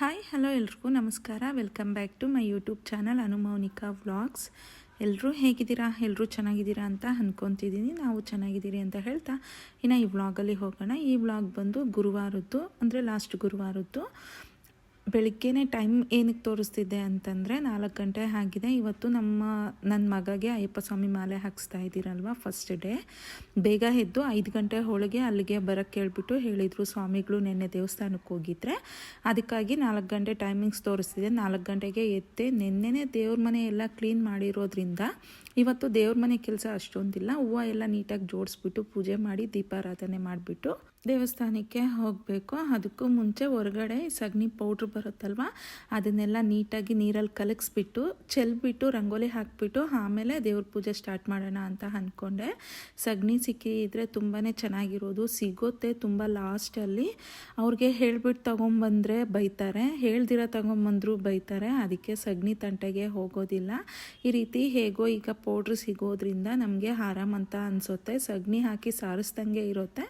Hi hello ಎಲ್ರಿಗೂ ನಮಸ್ಕಾರ. Welcome back to my YouTube channel Anumounika vlogs ಎಲ್ಲರೂ ಹೇಗಿದ್ದೀರಾ? ಎಲ್ಲರೂ ಚೆನ್ನಾಗಿದ್ದೀರಾ ಅಂತ ಅಂದ್ಕೊತಿದ್ದೀನಿ ನಾವು ಚೆನ್ನಾಗಿದ್ದೀರಿ ಅಂತ ಹೇಳ್ತಾ ಇನ್ನು ಈ ವ್ಲಾಗಲ್ಲಿ ಹೋಗೋಣ. ಈ ವ್ಲಾಗ್ ಬಂದು ಗುರುವಾರದ್ದು, ಅಂದರೆ ಲಾಸ್ಟ್ ಗುರುವಾರದ್ದು. ಬೆಳಿಗ್ಗೆನೇ ಟೈಮ್ ಏನಕ್ಕೆ ತೋರಿಸ್ತಿದ್ದೆ ಅಂತಂದರೆ ನಾಲ್ಕು ಗಂಟೆ ಆಗಿದೆ. ಇವತ್ತು ನಮ್ಮ ನನ್ನ ಮಗಗೆ ಅಯ್ಯಪ್ಪ ಸ್ವಾಮಿ ಮಾಲೆ ಹಾಕಿಸ್ತಾ ಇದ್ದೀರಲ್ವ ಫಸ್ಟ್ ಡೇ ಬೇಗ ಎದ್ದು ಐದು ಗಂಟೆ ಒಳಗೆ ಅಲ್ಲಿಗೆ ಬರೋಕ್ಕೆ ಹೇಳ್ಬಿಟ್ಟು ಹೇಳಿದರು ಸ್ವಾಮಿಗಳು ನಿನ್ನೆ ದೇವಸ್ಥಾನಕ್ಕೆ ಹೋಗಿದ್ರೆ. ಅದಕ್ಕಾಗಿ ನಾಲ್ಕು ಗಂಟೆ ಟೈಮಿಂಗ್ಸ್ ತೋರಿಸ್ತಿದೆ ನಾಲ್ಕು ಗಂಟೆಗೆ ಎತ್ತೆ ನಿನ್ನೆನೇ ದೇವ್ರ ಮನೆ ಎಲ್ಲ ಕ್ಲೀನ್ ಮಾಡಿರೋದ್ರಿಂದ ಇವತ್ತು ದೇವ್ರ ಮನೆ ಕೆಲಸ ಅಷ್ಟೊಂದಿಲ್ಲ. ಹೂವು ಎಲ್ಲ ನೀಟಾಗಿ ಜೋಡಿಸ್ಬಿಟ್ಟು ಪೂಜೆ ಮಾಡಿ ದೀಪಾರಾಧನೆ ಮಾಡಿಬಿಟ್ಟು ದೇವಸ್ಥಾನಕ್ಕೆ ಹೋಗಬೇಕು. ಅದಕ್ಕೂ ಮುಂಚೆ ಹೊರಗಡೆ ಸಗಣಿ ಪೌಡ್ರ್ ಬರುತ್ತಲ್ವ? ಅದನ್ನೆಲ್ಲ ನೀಟಾಗಿ ನೀರಲ್ಲಿ ಕಲಗಿಸ್ಬಿಟ್ಟು, ಚೆಲ್ಬಿಟ್ಟು, ರಂಗೋಲಿ ಹಾಕಿಬಿಟ್ಟು ಆಮೇಲೆ ದೇವ್ರ ಪೂಜೆ ಸ್ಟಾರ್ಟ್ ಮಾಡೋಣ ಅಂತ ಅಂದ್ಕೊಂಡೆ. ಸಗಣಿ ಸಿಕ್ಕಿದ್ರೆ ತುಂಬಾ ಚೆನ್ನಾಗಿರೋದು. ಸಿಗುತ್ತೆ ತುಂಬ ಲಾಸ್ಟಲ್ಲಿ. ಅವ್ರಿಗೆ ಹೇಳ್ಬಿಟ್ಟು ತೊಗೊಂಬಂದರೆ ಬೈತಾರೆ. ಹೇಳ್ದಿರ ತೊಗೊಂಬಂದರೂ ಬೈತಾರೆ. ಅದಕ್ಕೆ ಸಗಣಿ ತಂಟೆಗೆ ಹೋಗೋದಿಲ್ಲ. ಈ ರೀತಿ ಹೇಗೋ ಈಗ ಪೌಡ್ರ್ ಸಿಗೋದ್ರಿಂದ ನಮಗೆ ಆರಾಮ್ ಅಂತ ಅನಿಸುತ್ತೆ. ಸಗಣಿ ಹಾಕಿ ಸಾರಿಸ್ದಂಗೆ ಇರುತ್ತೆ.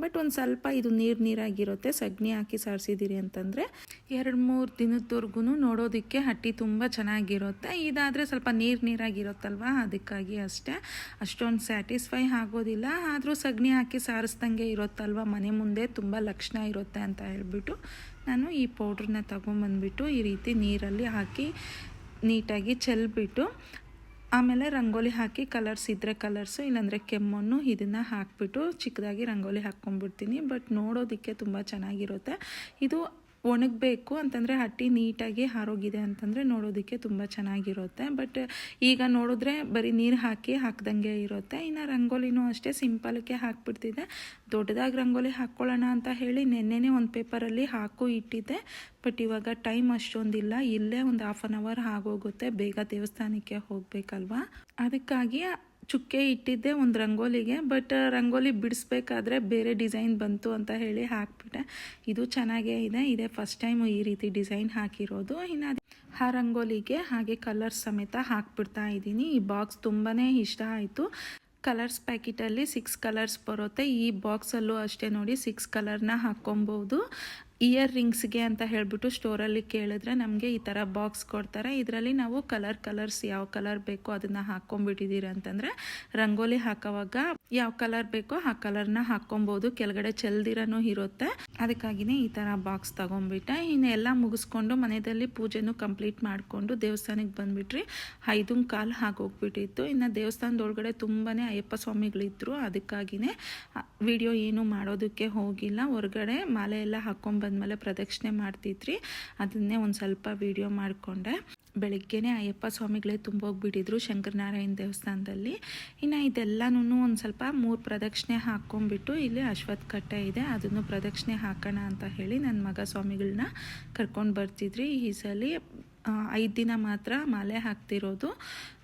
ಬಟ್ ಒಂದು ಸ್ವಲ್ಪ ಇದು ನೀರು ನೀರಾಗಿರುತ್ತೆ. ಸಗಣಿ ಹಾಕಿ ಸಾರಿಸಿದ್ದೀರಿ ಅಂತಂದರೆ ಎರಡು ಮೂರು ದಿನದವರೆಗೂ ನೋಡೋದಕ್ಕೆ ಹಟ್ಟಿ ತುಂಬ ಚೆನ್ನಾಗಿರುತ್ತೆ. ಇದಾದರೆ ಸ್ವಲ್ಪ ನೀರು ನೀರಾಗಿರುತ್ತಲ್ವ? ಅದಕ್ಕಾಗಿ ಅಷ್ಟೇ. ಅಷ್ಟೊಂದು ಸ್ಯಾಟಿಸ್ಫೈ ಆಗೋದಿಲ್ಲ. ಆದರೂ ಸಗಣಿ ಹಾಕಿ ಸಾರಿಸ್ದಂಗೆ ಇರುತ್ತಲ್ವ? ಮನೆ ಮುಂದೆ ತುಂಬ ಲಕ್ಷಣ ಇರುತ್ತೆ ಅಂತ ಹೇಳ್ಬಿಟ್ಟು ನಾನು ಈ ಪೌಡ್ರನ್ನ ತಗೊಂಬಂದ್ಬಿಟ್ಟು ಈ ರೀತಿ ನೀರಲ್ಲಿ ಹಾಕಿ ನೀಟಾಗಿ ಚೆಲ್ಬಿಟ್ಟು ಆಮೇಲೆ ರಂಗೋಲಿ ಹಾಕಿ ಕಲರ್ಸ್ ಇದ್ದರೆ ಕಲರ್ಸು, ಇಲ್ಲಾಂದರೆ ಕೆಮ್ಮಣ್ಣು ಇದನ್ನು ಹಾಕಿಬಿಟ್ಟು ಚಿಕ್ಕದಾಗಿ ರಂಗೋಲಿ ಹಾಕ್ಕೊಂಡ್ಬಿಡ್ತೀನಿ. ಬಟ್ ನೋಡೋದಕ್ಕೆ ತುಂಬ ಚೆನ್ನಾಗಿರುತ್ತೆ. ಇದು ಒಣಗಬೇಕು ಅಂತಂದರೆ ಹಟ್ಟಿ ನೀಟಾಗಿ ಹಾರೋಗಿದೆ ಅಂತಂದರೆ ನೋಡೋದಕ್ಕೆ ತುಂಬ ಚೆನ್ನಾಗಿರುತ್ತೆ. ಬಟ್ ಈಗ ನೋಡಿದ್ರೆ ಬರೀ ನೀರು ಹಾಕಿ ಹಾಕ್ದಂಗೆ ಇರುತ್ತೆ. ಇನ್ನು ರಂಗೋಲಿನೂ ಅಷ್ಟೇ ಸಿಂಪಲ್ಗೆ ಹಾಕ್ಬಿಡ್ತಿದ್ದೆ ದೊಡ್ಡದಾಗಿ ರಂಗೋಲಿ ಹಾಕ್ಕೊಳ್ಳೋಣ ಅಂತ ಹೇಳಿ ನೆನ್ನೆನೇ ಒಂದು ಪೇಪರಲ್ಲಿ ಹಾಕು ಇಟ್ಟಿದ್ದೆ. ಬಟ್ ಇವಾಗ ಟೈಮ್ ಅಷ್ಟೊಂದಿಲ್ಲ. ಇಲ್ಲೇ ಒಂದು ಹಾಫ್ ಆನ್ ಅವರ್ ಆಗೋಗುತ್ತೆ. ಬೇಗ ದೇವಸ್ಥಾನಕ್ಕೆ ಹೋಗಬೇಕಲ್ವಾ? ಅದಕ್ಕಾಗಿ ಚುಕ್ಕೆ ಇಟ್ಟಿದ್ದೆ ಒಂದು ರಂಗೋಲಿಗೆ ಬಟ್ ರಂಗೋಲಿ ಬಿಡಿಸ್ಬೇಕಾದ್ರೆ ಬೇರೆ ಡಿಸೈನ್ ಬಂತು ಅಂತ ಹೇಳಿ ಹಾಕ್ಬಿಟ್ಟೆ. ಇದು ಚೆನ್ನಾಗೇ ಇದೆ. ಇದೇ ಫಸ್ಟ್ ಟೈಮ್ ಈ ರೀತಿ ಡಿಸೈನ್ ಹಾಕಿರೋದು. ಇನ್ನು ಆ ರಂಗೋಲಿಗೆ ಹಾಗೆ ಕಲರ್ಸ್ ಸಮೇತ ಹಾಕ್ಬಿಡ್ತಾ ಇದ್ದೀನಿ. ಈ ಬಾಕ್ಸ್ ತುಂಬಾ ಇಷ್ಟ ಆಯಿತು. ಕಲರ್ಸ್ ಪ್ಯಾಕೆಟಲ್ಲಿ ಸಿಕ್ಸ್ ಕಲರ್ಸ್ ಬರುತ್ತೆ. ಈ ಬಾಕ್ಸಲ್ಲೂ ಅಷ್ಟೇ ನೋಡಿ ಸಿಕ್ಸ್ ಕಲರ್ನ ಹಾಕ್ಕೊಬೋದು. ಇಯರ್ ರಿಂಗ್ಸ್ಗೆ ಅಂತ ಹೇಳಿಬಿಟ್ಟು ಸ್ಟೋರಲ್ಲಿ ಕೇಳಿದ್ರೆ ನಮಗೆ ಈ ಥರ ಬಾಕ್ಸ್ ಕೊಡ್ತಾರೆ. ಇದರಲ್ಲಿ ನಾವು ಕಲರ್ ಕಲರ್ಸ್ ಯಾವ ಕಲರ್ ಬೇಕೋ ಅದನ್ನು ಹಾಕ್ಕೊಂಡ್ಬಿಟ್ಟಿದ್ದೀರ ಅಂತಂದರೆ ರಂಗೋಲಿ ಹಾಕೋವಾಗ ಯಾವ ಕಲರ್ ಬೇಕೋ ಆ ಕಲರ್ನ ಹಾಕ್ಕೊಬೋದು. ಕೆಳಗಡೆ ಚೆಲ್ದಿರನೂ ಇರುತ್ತೆ. ಅದಕ್ಕಾಗಿಯೇ ಈ ಥರ ಬಾಕ್ಸ್ ತೊಗೊಂಬಿಟ್ಟೆ. ಇನ್ನು ಎಲ್ಲ ಮುಗಿಸ್ಕೊಂಡು ಮನೆಯಲ್ಲಿ ಪೂಜೆನೂ ಕಂಪ್ಲೀಟ್ ಮಾಡಿಕೊಂಡು ದೇವಸ್ಥಾನಕ್ಕೆ ಬಂದುಬಿಟ್ರಿ. ಐದು ಕಾಲು ಹೋಗ್ಬಿಟ್ಟಿತ್ತು ಇನ್ನು ದೇವಸ್ಥಾನದೊಳಗಡೆ ತುಂಬಾ ಅಯ್ಯಪ್ಪ ಸ್ವಾಮಿಗಳಿದ್ರು. ಅದಕ್ಕಾಗಿಯೇ ವಿಡಿಯೋ ಏನು ಮಾಡೋದಕ್ಕೆ ಹೋಗಿಲ್ಲ. ಹೊರಗಡೆ ಮಾಲೆ ಎಲ್ಲ ಬಂದಮೇಲೆ ಪ್ರದಕ್ಷಿಣೆ ಮಾಡ್ತಿದ್ರಿ. ಅದನ್ನೇ ಒಂದು ಸ್ವಲ್ಪ ವಿಡಿಯೋ ಮಾಡಿಕೊಂಡೆ. ಬೆಳಗ್ಗೆನೇ ಅಯ್ಯಪ್ಪ ಸ್ವಾಮಿಗಳೇ ತುಂಬೋಗ್ಬಿಟ್ಟಿದ್ರು ಶಂಕರನಾರಾಯಣ ದೇವಸ್ಥಾನದಲ್ಲಿ. ಇನ್ನು ಇದೆಲ್ಲನೂ ಒಂದು ಸ್ವಲ್ಪ ಮೂರು ಪ್ರದಕ್ಷಿಣೆ ಹಾಕ್ಕೊಂಬಿಟ್ಟು ಇಲ್ಲಿ ಅಶ್ವತ್ಥ ಕಟ್ಟೆ ಇದೆ. ಅದನ್ನು ಪ್ರದಕ್ಷಿಣೆ ಹಾಕೋಣ ಅಂತ ಹೇಳಿ ನನ್ನ ಮಗ ಸ್ವಾಮಿಗಳನ್ನ ಕರ್ಕೊಂಡು ಬರ್ತಿದ್ರಿ. ಈ ಸಲ ಐದು ದಿನ ಮಾತ್ರ ಮಾಲೆ ಹಾಕ್ತಿರೋದು.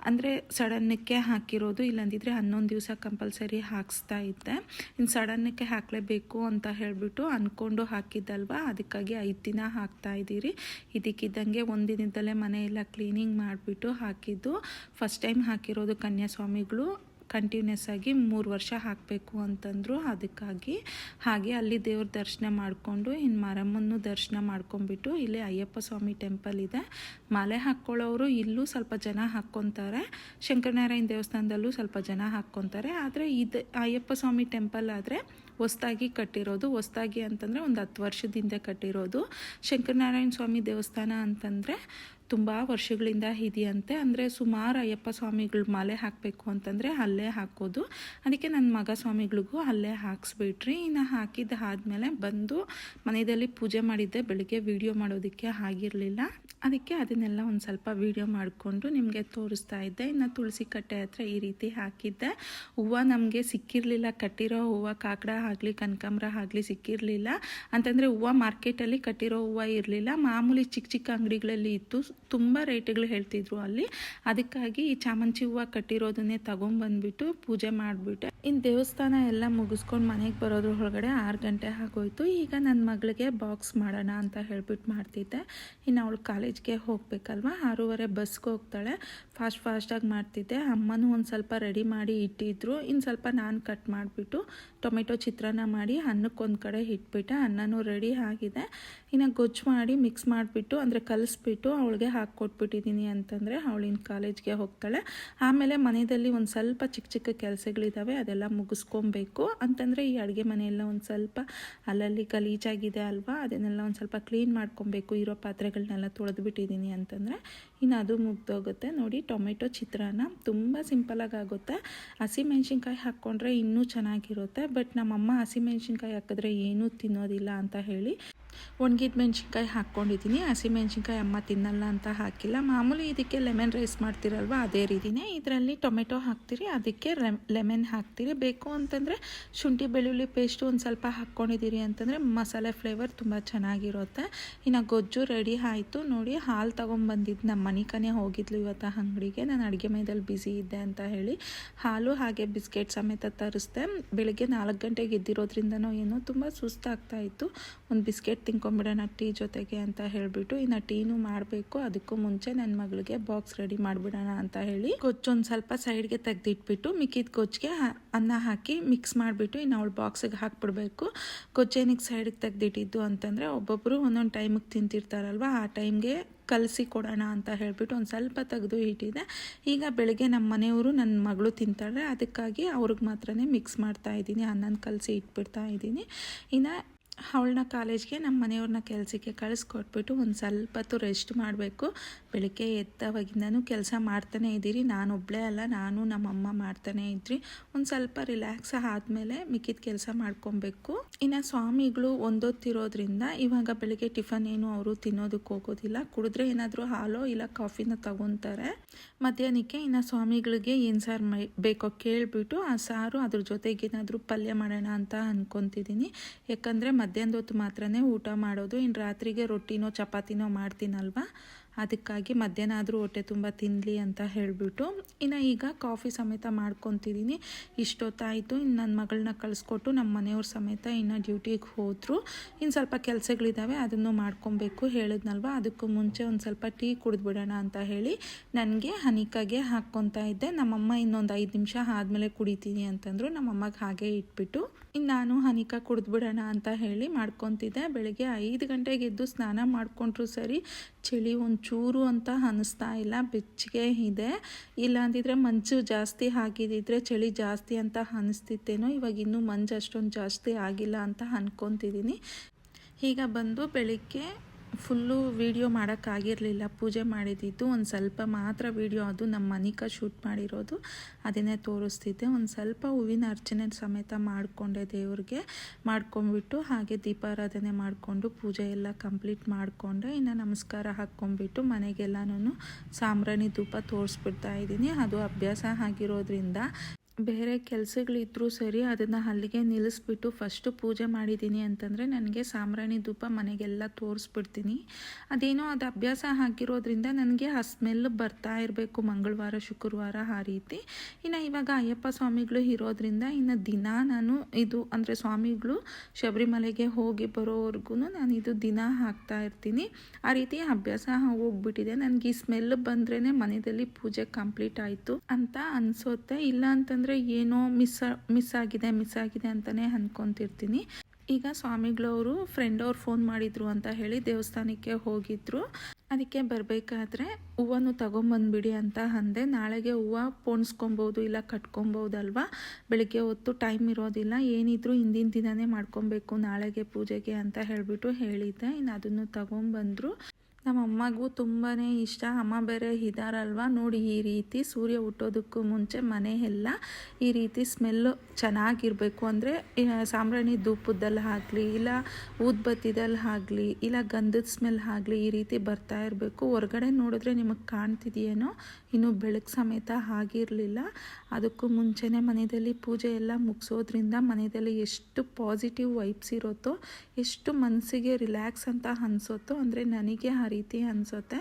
ಅಂದರೆ ಸಡನ್ನಕ್ಕೆ ಹಾಕಿರೋದು, ಇಲ್ಲಂದಿದ್ರೆ ಹನ್ನೊಂದು ದಿವಸ ಕಂಪಲ್ಸರಿ ಹಾಕಿಸ್ತಾ ಇದ್ದೆ. ಇನ್ನು ಸಡನ್ನಕ್ಕೆ ಹಾಕಲೇಬೇಕು ಅಂತ ಹೇಳಿಬಿಟ್ಟು ಅಂದ್ಕೊಂಡು ಹಾಕಿದ್ದಲ್ವ? ಅದಕ್ಕಾಗಿ ಐದು ದಿನ ಹಾಕ್ತಾ ಇದ್ದೀರಿ. ಇದಕ್ಕಿದ್ದಂಗೆ ಒಂದಿನದಲ್ಲೇ ಮನೆಯೆಲ್ಲ ಕ್ಲೀನಿಂಗ್ ಮಾಡಿಬಿಟ್ಟು ಹಾಕಿದ್ದು. ಫಸ್ಟ್ ಟೈಮ್ ಹಾಕಿರೋದು ಕನ್ಯಾಸ್ವಾಮಿಗಳು. ಕಂಟಿನ್ಯೂಸ್ ಆಗಿ ಮೂರು ವರ್ಷ ಹಾಕಬೇಕು ಅಂತಂದರು ಅದಕ್ಕಾಗಿ. ಹಾಗೆ ಅಲ್ಲಿ ದೇವ್ರ ದರ್ಶನ ಮಾಡಿಕೊಂಡು ಇನ್ನು ಮಾರಮ್ಮನ್ನು ದರ್ಶನ ಮಾಡ್ಕೊಂಬಿಟ್ಟು ಇಲ್ಲಿ ಅಯ್ಯಪ್ಪ ಸ್ವಾಮಿ ಟೆಂಪಲ್ ಇದೆ. ಮಾಲೆ ಹಾಕ್ಕೊಳ್ಳೋರು ಇಲ್ಲೂ ಸ್ವಲ್ಪ ಜನ ಹಾಕ್ಕೊತಾರೆ. ಶಂಕರನಾರಾಯಣ ದೇವಸ್ಥಾನದಲ್ಲೂ ಸ್ವಲ್ಪ ಜನ ಹಾಕ್ಕೊತಾರೆ. ಆದರೆ ಇದು ಅಯ್ಯಪ್ಪ ಸ್ವಾಮಿ ಟೆಂಪಲ್ ಆದರೆ ಹೊಸ್ದಾಗಿ ಕಟ್ಟಿರೋದು, ಹೊಸ್ದಾಗಿ ಅಂತಂದರೆ ಒಂದು ಹತ್ತು ವರ್ಷದಿಂದ ಕಟ್ಟಿರೋದು. ಶಂಕರನಾರಾಯಣ ಸ್ವಾಮಿ ದೇವಸ್ಥಾನ ಅಂತಂದರೆ ತುಂಬ ವರ್ಷಗಳಿಂದ ಇದೆಯಂತೆ. ಅಂದರೆ ಸುಮಾರು ಅಯ್ಯಪ್ಪ ಸ್ವಾಮಿಗಳು ಮಾಲೆ ಹಾಕಬೇಕು ಅಂತಂದರೆ ಅಲ್ಲೇ ಹಾಕೋದು. ಅದಕ್ಕೆ ನನ್ನ ಮಗ ಸ್ವಾಮಿಗಳಿಗೂ ಅಲ್ಲೇ ಹಾಕ್ಸ್ಬಿಟ್ರಿ. ಇನ್ನು ಹಾಕಿದ ಆದಮೇಲೆ ಬಂದು ಮನೆಯಲ್ಲಿ ಪೂಜೆ ಮಾಡಿದ್ದೆ. ಬೆಳಿಗ್ಗೆ ವೀಡಿಯೋ ಮಾಡೋದಕ್ಕೆ ಆಗಿರಲಿಲ್ಲ. ಅದಕ್ಕೆ ಅದನ್ನೆಲ್ಲ ಒಂದು ಸ್ವಲ್ಪ ವೀಡಿಯೋ ಮಾಡಿಕೊಂಡು ನಿಮಗೆ ತೋರಿಸ್ತಾ ಇದ್ದೆ. ಇನ್ನು ತುಳಸಿ ಕಟ್ಟೆ ಹತ್ರ ಈ ರೀತಿ ಹಾಕಿದ್ದೆ. ಹೂವು ನಮಗೆ ಸಿಕ್ಕಿರಲಿಲ್ಲ. ಕಟ್ಟಿರೋ ಹೂವು ಕಾಕಡ ಆಗಲಿ, ಕನಕಾಂಬ್ರ ಆಗಲಿ ಸಿಕ್ಕಿರಲಿಲ್ಲ. ಅಂತಂದರೆ ಹೂವು ಮಾರ್ಕೆಟಲ್ಲಿ ಕಟ್ಟಿರೋ ಹೂವು ಇರಲಿಲ್ಲ. ಮಾಮೂಲಿ ಚಿಕ್ಕ ಚಿಕ್ಕ ಅಂಗಡಿಗಳಲ್ಲಿ ಇತ್ತು. ತುಂಬ ರೇಟ್ಗಳು ಹೇಳ್ತಿದ್ರು ಅಲ್ಲಿ. ಅದಕ್ಕಾಗಿ ಈ ಚಾಮಂಚಿ ಹೂವು ಕಟ್ಟಿರೋದನ್ನೇ ತಗೊಂಬಂದ್ಬಿಟ್ಟು ಪೂಜೆ ಮಾಡಿಬಿಟ್ಟೆ. ಇನ್ನು ದೇವಸ್ಥಾನ ಎಲ್ಲ ಮುಗಿಸ್ಕೊಂಡು ಮನೆಗೆ ಬರೋದ್ರ ಒಳಗಡೆ ಆರು ಗಂಟೆ ಆಗೋಯ್ತು. ಈಗ ನನ್ನ ಮಗಳಿಗೆ ಬಾಕ್ಸ್ ಮಾಡೋಣ ಅಂತ ಹೇಳ್ಬಿಟ್ಟು ಮಾಡ್ತಿದ್ದೆ. ಇನ್ನು ಅವಳು ಕಾಲೇಜ್ಗೆ ಹೋಗಬೇಕಲ್ವ? ಆರೂವರೆ ಬಸ್ಗೆ ಹೋಗ್ತಾಳೆ. ಫಾಸ್ಟ್ ಫಾಸ್ಟಾಗಿ ಮಾಡ್ತಿದ್ದೆ. ಅಮ್ಮನೂ ಒಂದು ಸ್ವಲ್ಪ ರೆಡಿ ಮಾಡಿ ಇಟ್ಟಿದ್ರು. ಇನ್ನು ಸ್ವಲ್ಪ ನಾನು ಕಟ್ ಮಾಡಿಬಿಟ್ಟು ಟೊಮೆಟೊ ಚಿತ್ರಾನ್ನ ಮಾಡಿ ಅನ್ನಕ್ಕೊಂದು ಕಡೆ ಇಟ್ಬಿಟ್ಟೆ. ಅನ್ನನೂ ರೆಡಿ ಆಗಿದೆ. ಇನ್ನು ಗೊಜ್ಜು ಮಾಡಿ ಮಿಕ್ಸ್ ಮಾಡಿಬಿಟ್ಟು, ಅಂದರೆ ಕಲಿಸ್ಬಿಟ್ಟು ಅವಳಿಗೆ ಹಾಕ್ಕೊಟ್ಬಿಟ್ಟಿದ್ದೀನಿ ಅಂತಂದರೆ ಅವಳಿನ ಕಾಲೇಜ್ಗೆ ಹೋಗ್ತಾಳೆ. ಆಮೇಲೆ ಮನೆಯಲ್ಲಿ ಒಂದು ಸ್ವಲ್ಪ ಚಿಕ್ಕ ಚಿಕ್ಕ ಕೆಲಸಗಳಿದ್ದಾವೆ ಅದೆಲ್ಲ ಮುಗಿಸ್ಕೊಬೇಕು ಅಂತಂದರೆ ಈ ಅಡುಗೆ ಮನೆಯೆಲ್ಲ ಒಂದು ಸ್ವಲ್ಪ ಅಲ್ಲಲ್ಲಿ ಗಲೀಜಾಗಿದೆ ಅಲ್ವಾ, ಅದನ್ನೆಲ್ಲ ಒಂದು ಸ್ವಲ್ಪ ಕ್ಲೀನ್ ಮಾಡ್ಕೊಬೇಕು, ಇರೋ ಪಾತ್ರೆಗಳನ್ನೆಲ್ಲ ತೊಳೆದ್ಬಿಟ್ಟಿದ್ದೀನಿ ಅಂತಂದರೆ ಇನ್ನು ಅದು ಮುಗ್ದೋಗುತ್ತೆ. ನೋಡಿ, ಟೊಮೆಟೊ ಚಿತ್ರಾನ್ನ ತುಂಬ ಸಿಂಪಲಾಗಿ ಆಗುತ್ತೆ. ಹಸಿಮೆಣ್ಸಿನ್ಕಾಯಿ ಹಾಕ್ಕೊಂಡ್ರೆ ಇನ್ನೂ ಚೆನ್ನಾಗಿರುತ್ತೆ, ಬಟ್ ನಮ್ಮಮ್ಮ ಹಸಿಮೆಣ್ಸಿನ್ಕಾಯಿ ಹಾಕಿದ್ರೆ ಏನೂ ತಿನ್ನೋದಿಲ್ಲ ಅಂತ ಹೇಳಿ ಒಣಗಿದ ಮೆಣ್ಸಿನ್ಕಾಯಿ ಹಾಕ್ಕೊಂಡಿದ್ದೀನಿ ಹಸಿಮೆಣ್ಸಿನ್ಕಾಯಿ ಅಮ್ಮ ತಿನ್ನಲ್ಲ ಅಂತ ಹಾಕಿಲ್ಲ. ಮಾಮೂಲಿ ಇದಕ್ಕೆ ಲೆಮನ್ ರೈಸ್ ಮಾಡ್ತಿರಲ್ವ, ಅದೇ ರೀತಿನೇ ಇದರಲ್ಲಿ ಟೊಮೆಟೊ ಹಾಕ್ತೀರಿ, ಅದಕ್ಕೆ ಲೆಮನ್ ಹಾಕ್ತೀರಿ. ಬೇಕು ಅಂತಂದರೆ ಶುಂಠಿ ಬೆಳ್ಳುಳ್ಳಿ ಪೇಸ್ಟು ಒಂದು ಸ್ವಲ್ಪ ಹಾಕ್ಕೊಂಡಿದ್ದೀರಿ ಅಂತಂದರೆ ಮಸಾಲೆ ಫ್ಲೇವರ್ ತುಂಬ ಚೆನ್ನಾಗಿರುತ್ತೆ. ಇನ್ನು ಗೊಜ್ಜು ರೆಡಿ ಆಯಿತು, ನೋಡಿ ಹಾಲು ತೊಗೊಂಬಂದಿದ್ದು ನಮ್ಮ ಮನಿಕನೇ ಹೋಗಿದ್ಲು ಇವತ್ತು ಅಂಗಡಿಗೆ. ನಾನು ಅಡುಗೆ ಮನೆಯಲ್ಲಿ ಬ್ಯುಸಿ ಇದ್ದೆ ಅಂತ ಹೇಳಿ ಹಾಲು ಹಾಗೆ ಬಿಸ್ಕೆಟ್ ಸಮೇತ ತರಿಸ್ದೆ. ಬೆಳಗ್ಗೆ ನಾಲ್ಕು ಗಂಟೆಗೆ ಎದ್ದಿರೋದ್ರಿಂದನೋ ಏನೋ ತುಂಬ ಸುಸ್ತಾಗ್ತಾ ಇತ್ತು. ಒಂದು ಬಿಸ್ಕೆಟ್ ತಿನ್ಕೊಂಬಿಡೋಣ ಟೀ ಜೊತೆಗೆ ಅಂತ ಹೇಳಿಬಿಟ್ಟು, ಇನ್ನು ಟೀನು ಮಾಡಬೇಕು, ಅದಕ್ಕೂ ಮುಂಚೆ ನನ್ನ ಮಗಳಿಗೆ ಬಾಕ್ಸ್ ರೆಡಿ ಮಾಡಿಬಿಡೋಣ ಅಂತ ಹೇಳಿ ಗೊಜ್ಜೊಂದು ಸ್ವಲ್ಪ ಸೈಡ್ಗೆ ತೆಗೆದಿಟ್ಬಿಟ್ಟು, ಮಿಕ್ಕಿದ ಗೊಜ್ಜಿಗೆ ಅನ್ನ ಹಾಕಿ ಮಿಕ್ಸ್ ಮಾಡಿಬಿಟ್ಟು ಇನ್ನು ಅವಳು ಬಾಕ್ಸಿಗೆ ಹಾಕ್ಬಿಡ್ಬೇಕು. ಗೊಜ್ಜೇನಿಗೆ ಸೈಡಿಗೆ ತೆಗೆದಿಟ್ಟಿದ್ದು ಅಂತಂದರೆ ಒಬ್ಬೊಬ್ಬರು ಒಂದೊಂದು ಟೈಮಿಗೆ ತಿಂತಿರ್ತಾರಲ್ವ, ಆ ಟೈಮ್ಗೆ ಕಲಸಿ ಕೊಡೋಣ ಅಂತ ಹೇಳಿಬಿಟ್ಟು ಒಂದು ಸ್ವಲ್ಪ ತೆಗೆದು ಇಟ್ಟಿದೆ ಈಗ ಬೆಳಗ್ಗೆ ನಮ್ಮ ಮನೆಯವರು ನನ್ನ ಮಗಳು ತಿಂತಾಳೆ, ಅದಕ್ಕಾಗಿ ಅವ್ರಿಗೆ ಮಾತ್ರ ಮಿಕ್ಸ್ ಮಾಡ್ತಾ ಇದ್ದೀನಿ, ಅನ್ನನ ಕಲಸಿ ಇಟ್ಬಿಡ್ತಾ ಇದ್ದೀನಿ. ಇನ್ನು ಅವಳನ್ನ ಕಾಲೇಜ್ಗೆ ನಮ್ಮ ಮನೆಯವ್ರನ್ನ ಕೆಲಸಕ್ಕೆ ಕಳಿಸ್ಕೊಟ್ಬಿಟ್ಟು ಒಂದು ಸ್ವಲ್ಪ ಹೊತ್ತು ರೆಸ್ಟ್ ಮಾಡಬೇಕು. ಬೆಳಗ್ಗೆ ಎದ್ದವಾಗಿಂದನೂ ಕೆಲಸ ಮಾಡ್ತಾನೆ ಇದ್ದೀರಿ. ನಾನೊಬ್ಬಳೇ ಅಲ್ಲ, ನಾನು ನಮ್ಮಮ್ಮ ಮಾಡ್ತಾನೆ ಇದ್ರಿ. ಒಂದು ಸ್ವಲ್ಪ ರಿಲ್ಯಾಕ್ಸ್ ಆದಮೇಲೆ ಮಿಕ್ಕಿದ ಕೆಲಸ ಮಾಡ್ಕೊಬೇಕು. ಇನ್ನು ಸ್ವಾಮಿಗಳು ಒಂದೊತ್ತಿರೋದ್ರಿಂದ ಇವಾಗ ಬೆಳಿಗ್ಗೆ ಟಿಫನ್ ಏನು ಅವರು ತಿನ್ನೋದಕ್ಕೆ ಹೋಗೋದಿಲ್ಲ. ಕುಡಿದ್ರೆ ಏನಾದರೂ ಹಾಲೋ ಇಲ್ಲ ಕಾಫಿನ ತಗೊತಾರೆ. ಮಧ್ಯಾಹ್ನಕ್ಕೆ ಇನ್ನು ಸ್ವಾಮಿಗಳಿಗೆ ಏನು ಸಾರು ಬೇಕೋ ಕೇಳಿಬಿಟ್ಟು, ಆ ಸಾರು ಅದ್ರ ಜೊತೆಗೆ ಏನಾದರೂ ಪಲ್ಯ ಮಾಡೋಣ ಅಂತ ಅಂದ್ಕೊತಿದ್ದೀನಿ ಯಾಕಂದರೆ ಮಧ್ಯಾಹ್ನದ ಹೊತ್ತು ಮಾತ್ರನೇ ಊಟ ಮಾಡೋದು. ಇನ್ನು ರಾತ್ರಿಗೆ ರೊಟ್ಟಿನೋ ಚಪಾತಿನೋ ಮಾಡ್ತೀನಲ್ವ? ಅದಕ್ಕಾಗಿ ಮಧ್ಯಾಹ್ನ ಆದರೂ ಹೊಟ್ಟೆ ತುಂಬ ತಿನ್ನಲಿ ಅಂತ ಹೇಳಿಬಿಟ್ಟು. ಇನ್ನು ಈಗ ಕಾಫಿ ಸಮೇತ ಮಾಡ್ಕೊತಿದ್ದೀನಿ. ಇಷ್ಟೊತ್ತಾಯಿತು. ಇನ್ನು ನನ್ನ ಮಗಳನ್ನ ಕಳಿಸ್ಕೊಟ್ಟು ನಮ್ಮ ಮನೆಯವ್ರ ಸಮೇತ ಇನ್ನು ಡ್ಯೂಟಿಗೆ ಹೋದರು. ಇನ್ನು ಸ್ವಲ್ಪ ಕೆಲಸಗಳಿದ್ದಾವೆ ಅದನ್ನು ಮಾಡ್ಕೊಬೇಕು ಹೇಳಿದ್ನಲ್ವ? ಅದಕ್ಕೂ ಮುಂಚೆ ಒಂದು ಸ್ವಲ್ಪ ಟೀ ಕುಡಿದ್ಬಿಡೋಣ ಅಂತ ಹೇಳಿ ನನಗೆ ಹನಿಕಾಗೆ ಹಾಕ್ಕೊತಾ ಇದ್ದೆ. ನಮ್ಮಮ್ಮ ಇನ್ನೊಂದು ಐದು ನಿಮಿಷ ಆದಮೇಲೆ ಕುಡಿತೀನಿ ಅಂತಂದರು. ನಮ್ಮಮ್ಮಗೆ ಹಾಗೆ ಇಟ್ಬಿಟ್ಟು ಇನ್ನು ನಾನು ಹನಿಕಾ ಕುಡಿದ್ಬಿಡೋಣ ಅಂತ ಹೇಳಿ ಮಾಡ್ಕೊತಿದ್ದೆ. ಬೆಳಗ್ಗೆ ಐದು ಗಂಟೆಗೆ ಎದ್ದು ಸ್ನಾನ ಮಾಡಿಕೊಂಡ್ರು ಸರಿ. ಚಳಿ ಒಂಚೂರು ಅಂತ ಅನ್ನಿಸ್ತಾ ಇಲ್ಲ. ಬೆಚ್ಚಗೆ ಇದೆ. ಇಲ್ಲಾಂದಿದ್ರೆ ಮಂಜು ಜಾಸ್ತಿ ಆಗಿದ್ದಿದ್ರೆ ಚಳಿ ಜಾಸ್ತಿ ಅಂತ ಅನ್ನಿಸ್ತಿತ್ತೇನೋ ಇವಾಗ ಇನ್ನೂ ಮಂಜು ಅಷ್ಟೊಂದು ಜಾಸ್ತಿ ಆಗಿಲ್ಲ ಅಂತ ಅನ್ಕೊತಿದ್ದೀನಿ. ಈಗ ಬಂದು ಬೆಳಿಗ್ಗೆ ಫುಲ್ಲು ವೀಡಿಯೋ ಮಾಡೋಕ್ಕಾಗಿರಲಿಲ್ಲ ಪೂಜೆ ಮಾಡಿದ್ದಿದ್ದು ಒಂದು ಸ್ವಲ್ಪ ಮಾತ್ರ ವೀಡಿಯೋ, ಅದು ನಮ್ಮ ಮನಿಕ ಶೂಟ್ ಮಾಡಿರೋದು. ಅದನ್ನೇ ತೋರಿಸ್ತಿದ್ದೆ. ಒಂದು ಸ್ವಲ್ಪ ಹೂವಿನ ಅರ್ಚನೆ ಸಮೇತ ಮಾಡಿಕೊಂಡೆ ದೇವ್ರಿಗೆ. ಮಾಡ್ಕೊಂಡ್ಬಿಟ್ಟು ಹಾಗೆ ದೀಪಾರಾಧನೆ ಮಾಡಿಕೊಂಡು ಪೂಜೆ ಎಲ್ಲ ಕಂಪ್ಲೀಟ್ ಮಾಡಿಕೊಂಡೆ. ಇನ್ನು ನಮಸ್ಕಾರ ಹಾಕ್ಕೊಂಡ್ಬಿಟ್ಟು ಮನೆಗೆಲ್ಲನೂ ಸಾಂಬ್ರಾಣಿ ಧೂಪ ತೋರಿಸ್ಬಿಡ್ತಾ ಇದ್ದೀನಿ. ಅದು ಅಭ್ಯಾಸ ಆಗಿರೋದ್ರಿಂದ ಬೇರೆ ಕೆಲಸಗಳಿದ್ರೂ ಸರಿ ಅದನ್ನು ಅಲ್ಲಿಗೆ ನಿಲ್ಲಿಸ್ಬಿಟ್ಟು ಫಸ್ಟು ಪೂಜೆ ಮಾಡಿದ್ದೀನಿ ಅಂತಂದರೆ ನನಗೆ ಸಾಂಬ್ರಾಣಿ ಧೂಪ ಮನೆಗೆಲ್ಲ ತೋರಿಸ್ಬಿಡ್ತೀನಿ. ಅದೇನೋ ಅದು ಅಭ್ಯಾಸ ಆಗಿರೋದ್ರಿಂದ ನನಗೆ ಆ ಸ್ಮೆಲ್ ಬರ್ತಾ ಇರಬೇಕು ಮಂಗಳವಾರ, ಶುಕ್ರವಾರ ಆ ರೀತಿ. ಇನ್ನು ಇವಾಗ ಅಯ್ಯಪ್ಪ ಸ್ವಾಮಿಗಳು ಇರೋದ್ರಿಂದ ಇನ್ನು ದಿನ ನಾನು ಇದು ಅಂದರೆ ಸ್ವಾಮಿಗಳು ಶಬರಿಮಲೆಗೆ ಹೋಗಿ ಬರೋವರೆಗೂ ನಾನು ಇದು ದಿನ ಹಾಕ್ತಾ ಇರ್ತೀನಿ. ಆ ರೀತಿ ಅಭ್ಯಾಸ ಹೋಗ್ಬಿಟ್ಟಿದೆ. ನನಗೆ ಈ ಸ್ಮೆಲ್ ಬಂದ್ರೇ ಮನೆಯಲ್ಲಿ ಪೂಜೆ ಕಂಪ್ಲೀಟ್ ಆಯಿತು ಅಂತ ಅನಿಸುತ್ತೆ. ಇಲ್ಲ ಅಂತಂದರೆ ಅಂದರೆ ಏನೋ ಮಿಸ್ ಮಿಸ್ ಆಗಿದೆ ಮಿಸ್ ಆಗಿದೆ ಅಂತಲೇ ಅಂದ್ಕೊತಿರ್ತೀನಿ ಈಗ ಸ್ವಾಮಿಗಳವರು ಫ್ರೆಂಡ್ ಅವ್ರು ಫೋನ್ ಮಾಡಿದ್ರು ಅಂತ ಹೇಳಿ ದೇವಸ್ಥಾನಕ್ಕೆ ಹೋಗಿದ್ರು. ಅದಕ್ಕೆ ಬರಬೇಕಾದ್ರೆ ಹೂವನ್ನು ತಗೊಂಬಂದ್ಬಿಡಿ ಅಂತ ಅಂದೆ. ನಾಳೆಗೆ ಹೂವು ಪೋಣಿಸ್ಕೊಬೋದು ಇಲ್ಲ ಕಟ್ಕೊಬೋದಲ್ವಾ ಬೆಳಗ್ಗೆ ಹೊತ್ತು ಟೈಮ್ ಇರೋದಿಲ್ಲ. ಏನಿದ್ರೂ ಹಿಂದಿನ ದಿನವೇ ಮಾಡ್ಕೊಬೇಕು ನಾಳೆಗೆ ಪೂಜೆಗೆ ಅಂತ ಹೇಳಿಬಿಟ್ಟು ಹೇಳಿದ್ದೆ. ಇನ್ನು ಅದನ್ನು ತೊಗೊಂಬಂದರು. ನಮ್ಮ ಅಮ್ಮಗೂ ತುಂಬಾ ಇಷ್ಟ. ಅಮ್ಮ ಬೇರೆ ಇದ್ದಾರಲ್ವ ನೋಡಿ ಈ ರೀತಿ ಸೂರ್ಯ ಹುಟ್ಟೋದಕ್ಕೂ ಮುಂಚೆ ಮನೆ ಎಲ್ಲ ಈ ರೀತಿ ಸ್ಮೆಲ್ಲು ಚೆನ್ನಾಗಿರಬೇಕು ಅಂದರೆ ಸಾಂಬ್ರಾಣಿ ಧೂಪದಲ್ಲಿ ಆಗಲಿ ಇಲ್ಲ ಊದ್ಬತ್ತಿದಲ್ಲಿ ಆಗಲಿ ಇಲ್ಲ ಗಂಧದ ಸ್ಮೆಲ್ ಆಗಲಿ ಈ ರೀತಿ ಬರ್ತಾ ಇರಬೇಕು. ಹೊರಗಡೆ ನೋಡಿದ್ರೆ ನಿಮಗೆ ಕಾಣ್ತಿದೆಯೇನೋ, ಇನ್ನು ಬೆಳಕು ಸಮೇತ ಆಗಿರಲಿಲ್ಲ ಅದಕ್ಕೂ ಮುಂಚೆನೇ ಮನೆಯಲ್ಲಿ ಪೂಜೆ ಎಲ್ಲ ಮುಗಿಸೋದ್ರಿಂದ ಮನೆಯಲ್ಲಿ ಎಷ್ಟು ಪಾಸಿಟಿವ್ ವೈಬ್ಸ್ ಇರುತ್ತೋ, ಎಷ್ಟು ಮನಸ್ಸಿಗೆ ರಿಲ್ಯಾಕ್ಸ್ ಅಂತ ಅನಿಸುತ್ತೋ, ಅಂದರೆ ನನಗೆ ಆ ರೀತಿ ಅನಿಸುತ್ತೆ.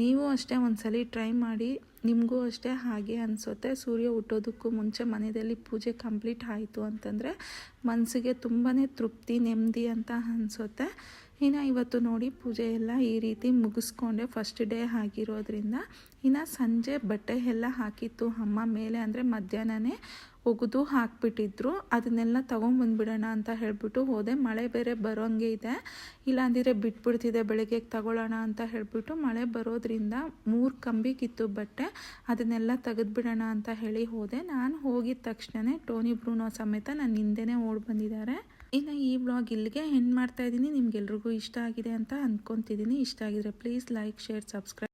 ನೀವು ಅಷ್ಟೇ ಒಂದ್ಸಲಿ ಟ್ರೈ ಮಾಡಿ, ನಿಮಗೂ ಅಷ್ಟೇ ಹಾಗೆ ಅನಿಸುತ್ತೆ. ಸೂರ್ಯ ಹುಟ್ಟೋದಕ್ಕೂ ಮುಂಚೆ ಮನೆಯಲ್ಲಿ ಪೂಜೆ ಕಂಪ್ಲೀಟ್ ಆಯಿತು ಅಂತಂದರೆ ಮನಸ್ಸಿಗೆ ತುಂಬಾ ತೃಪ್ತಿ, ನೆಮ್ಮದಿ ಅಂತ ಅನಿಸುತ್ತೆ. ಇನ್ನು ಇವತ್ತು ನೋಡಿ ಪೂಜೆ ಎಲ್ಲ ಈ ರೀತಿ ಮುಗಿಸ್ಕೊಂಡೆ. ಫಸ್ಟ್ ಡೇ ಆಗಿರೋದ್ರಿಂದ ಇನ್ನು ಸಂಜೆ ಬಟ್ಟೆ ಎಲ್ಲ ಹಾಕಿತ್ತು ಅಮ್ಮ ಮೇಲೆ ಅಂದರೆ ಮಧ್ಯಾಹ್ನನೇ. ಒಗೆದು ಹಾಕಿಬಿಟ್ಟಿದ್ರು. ಅದನ್ನೆಲ್ಲ ತೊಗೊಂಬಂದ್ಬಿಡೋಣ ಅಂತ ಹೇಳಿಬಿಟ್ಟು ಹೋದೆ. ಮಳೆ ಬೇರೆ ಬರೋಂಗೆ ಇದೆ. ಇಲ್ಲಾಂದಿದ್ರೆ ಬಿಟ್ಬಿಡ್ತಿದೆ ಬೆಳಗ್ಗೆ ತಗೊಳ್ಳೋಣ ಅಂತ ಹೇಳಿಬಿಟ್ಟು ಮಳೆ ಬರೋದ್ರಿಂದ ಮೂರು ಕಂಬಿಗಿತ್ತು ಬಟ್ಟೆ, ಅದನ್ನೆಲ್ಲ ತೆಗೆದ್ಬಿಡೋಣ ಅಂತ ಹೇಳಿ ಹೋದೆ. ನಾನು ಹೋಗಿದ ತಕ್ಷಣವೇ ಟೋನಿ ಬ್ರೂನೋ ಸಮೇತ ನನ್ನ ಹಿಂದೆನೇ ಓಡಿ ಬಂದಿದ್ದಾರೆ. ಇನ್ನು ಈ ಬ್ಲಾಗ್ ಇಲ್ಲಿಗೆ ಹೆಣ್ಣು ಮಾಡ್ತಾ ಇದ್ದೀನಿ. ನಿಮ್ಗೆಲ್ರಿಗೂ ಇಷ್ಟ ಆಗಿದೆ ಅಂತ ಅಂದ್ಕೊತಿದ್ದೀನಿ ಇಷ್ಟ ಆಗಿದ್ರೆ ಪ್ಲೀಸ್ ಲೈಕ್, ಶೇರ್, ಸಬ್ಸ್ಕ್ರೈಬ್